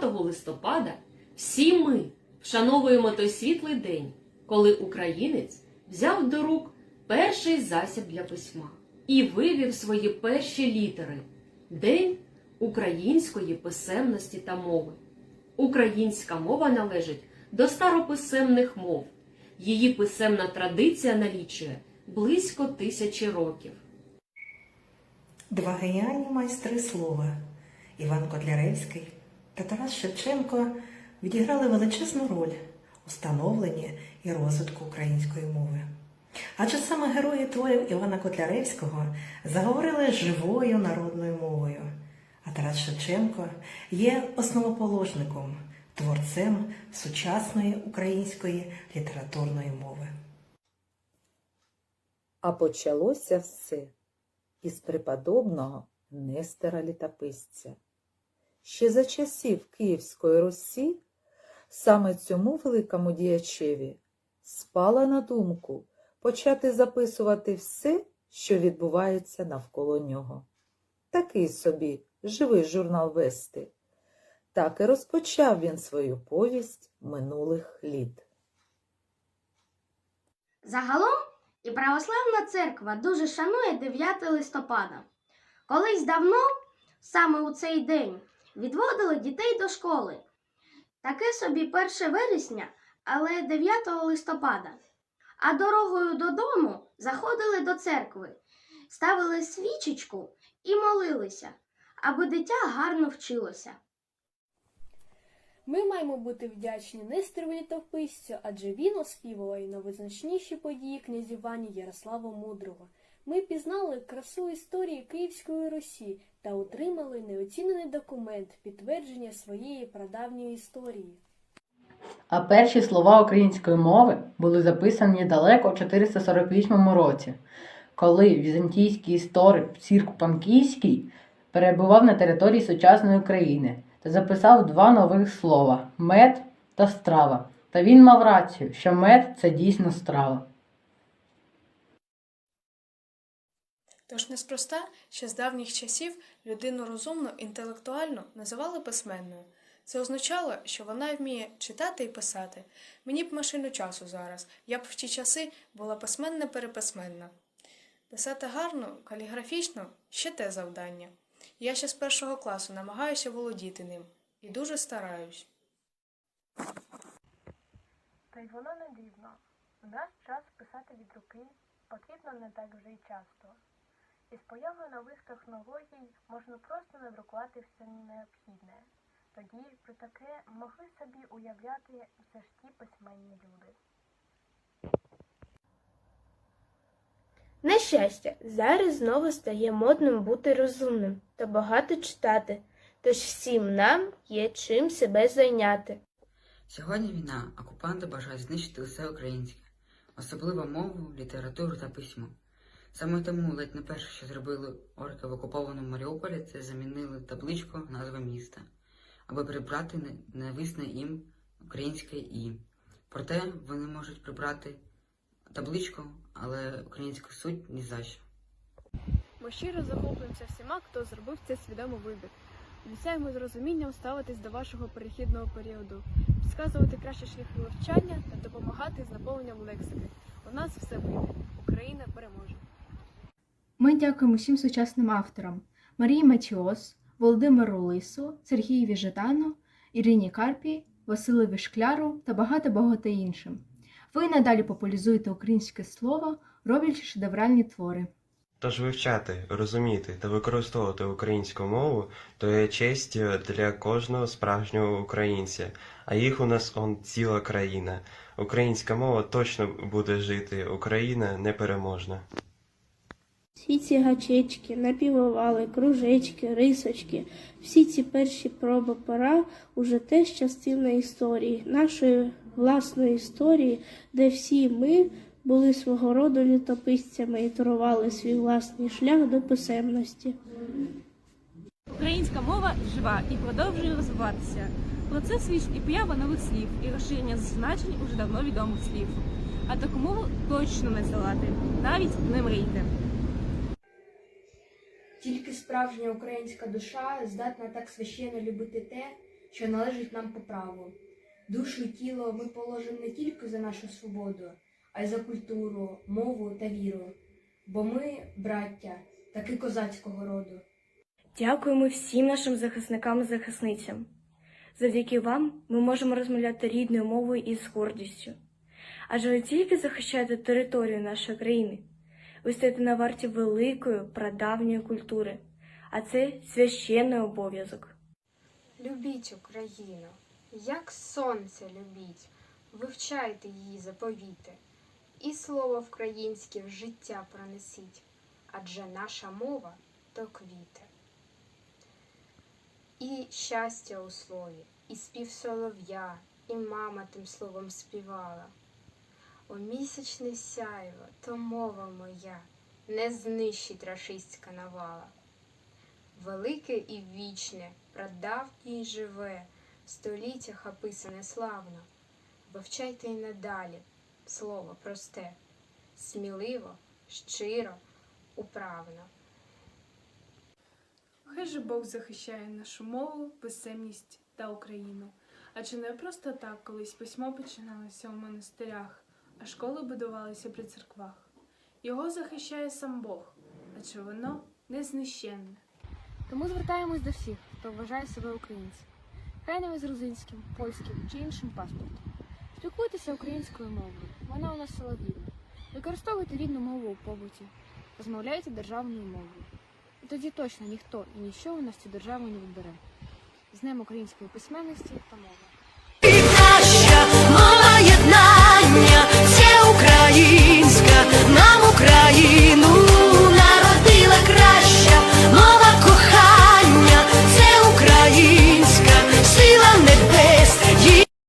9 листопада всі ми вшановуємо той світлий день, коли українець взяв до рук перший засіб для письма і вивів свої перші літери День української писемності та мови. Українська мова належить до старописемних мов. Її писемна традиція налічує близько тисячі років. Два геніальні майстри слова Іван Котляревський та Тарас Шевченко відіграли величезну роль у становленні і розвитку української мови. Адже саме герої творів Івана Котляревського заговорили живою народною мовою, а Тарас Шевченко є основоположником, творцем сучасної української літературної мови. А почалося все із преподобного Нестора Літописця. Ще за часів Київської Русі саме цьому великому діячеві спала на думку почати записувати все, що відбувається навколо нього. Такий собі живий журнал вести. Так і розпочав він свою повість минулих літ. Загалом і православна церква дуже шанує 9 листопада. Колись давно, саме у цей день, відводили дітей до школи. Таке собі 1 вересня, але 9 листопада. А дорогою додому заходили до церкви, ставили свічечку і молилися, аби дитя гарно вчилося. Ми маємо бути вдячні Нестору Літописцю, адже він оспівував і на визначніші події князювання Ярослава Мудрого. Ми пізнали красу історії Київської Русі та отримали неоцінений документ підтвердження своєї прадавньої історії. А перші слова української мови були записані далеко в 448 році, коли візантійський історик Цірк Панкійський перебував на території сучасної України та записав два нових слова мед та страва. Та він мав рацію, що мед це дійсно страва. Тож неспроста, що з давніх часів людину розумну, інтелектуальну називали письменною. Це означало, що вона вміє читати і писати. Мені б машину часу зараз. Я б в ті часи була письменна переписьменна. Писати гарно, каліграфічно ще те завдання. Я ще з першого класу намагаюся володіти ним і дуже стараюсь. Та й воно не дивно. У наш час писати від руки потрібно не так вже й часто. Із появою нових технологій можна просто надрукувати все необхідне. Тоді про таке могли собі уявляти все ж ті письменні люди. На щастя, зараз знову стає модним бути розумним та багато читати, тож всім нам є чим себе зайняти. Сьогодні війна, окупанти бажають знищити усе українське, особливо мову, літературу та письмо. Саме тому ледь не перше, що зробили орки в окупованому Маріуполі, це замінили табличку назви міста, аби прибрати ненависне їм українське і. Проте вони можуть прибрати табличку, але українську суть ні за що. Ми щиро захоплюємося всіма, хто зробив цей свідомий вибір. Обіцяємо з розумінням ставитись до вашого перехідного періоду, підказувати кращі шляхи вивчання та допомагати з наповненням лексики. У нас все вийде. Україна переможе. Ми дякуємо всім сучасним авторам Марії Матіос, Володимиру Лису, Сергієві Жадану, Ірині Карпі, Василеві Шкляру та багато-багато іншим. Ви надалі популяризуєте українське слово, роблячи шедевральні твори. Тож вивчати, розуміти та використовувати українську мову то є честю для кожного справжнього українця, а їх у нас он ціла країна. Українська мова точно буде жити, Україна непереможна. Всі ці гачечки, напівовали, кружечки, рисочки, всі ці перші проби пера уже теж частина історії, нашої власної історії, де всі ми були свого роду літописцями і турували свій власний шлях до писемності. Українська мова жива і продовжує розвиватися. Про це свідчить і поява нових слів, і розширення значень уже давно відомих слів. А таку мову точно не здолати, навіть не мрійте. Тільки справжня українська душа здатна так священно любити те, що належить нам по праву. Душу і тіло ми положимо не тільки за нашу свободу, а й за культуру, мову та віру. Бо ми, браття, таки козацького роду. Дякуємо всім нашим захисникам і захисницям. Завдяки вам ми можемо розмовляти рідною мовою і з гордістю. Адже ви тільки захищаєте територію нашої країни, ви стоїте на варті великої прадавньої культури, а це священний обов'язок. Любіть Україну, як сонце любіть, вивчайте її заповіти, і слово українське в життя пронесіть, адже наша мова то квіти. І щастя у слові, і спів солов'я, і мама тим словом співала. О місячне сяйво, то мова моя, не знищить рашистська навала. Велике і вічне, прадавнє й живе, в століттях описане славно. Вивчайте й надалі слово просте, сміливо, щиро, управно. Хай же Бог захищає нашу мову, писемність та Україну. Адже не просто так колись письмо починалося у монастирях, а школи будувалися при церквах. Його захищає сам Бог, адже воно незнищенне. Тому звертаємось до всіх, хто вважає себе українцем. Хай ви з грузинським, польським чи іншим паспортом. Спілкуйтеся українською мовою, вона у нас солов'їна. Використовуйте рідну мову у побуті, розмовляйте державною мовою. І тоді точно ніхто і ніщо у нас цю державу не відбере. З Днем української письменності та мови.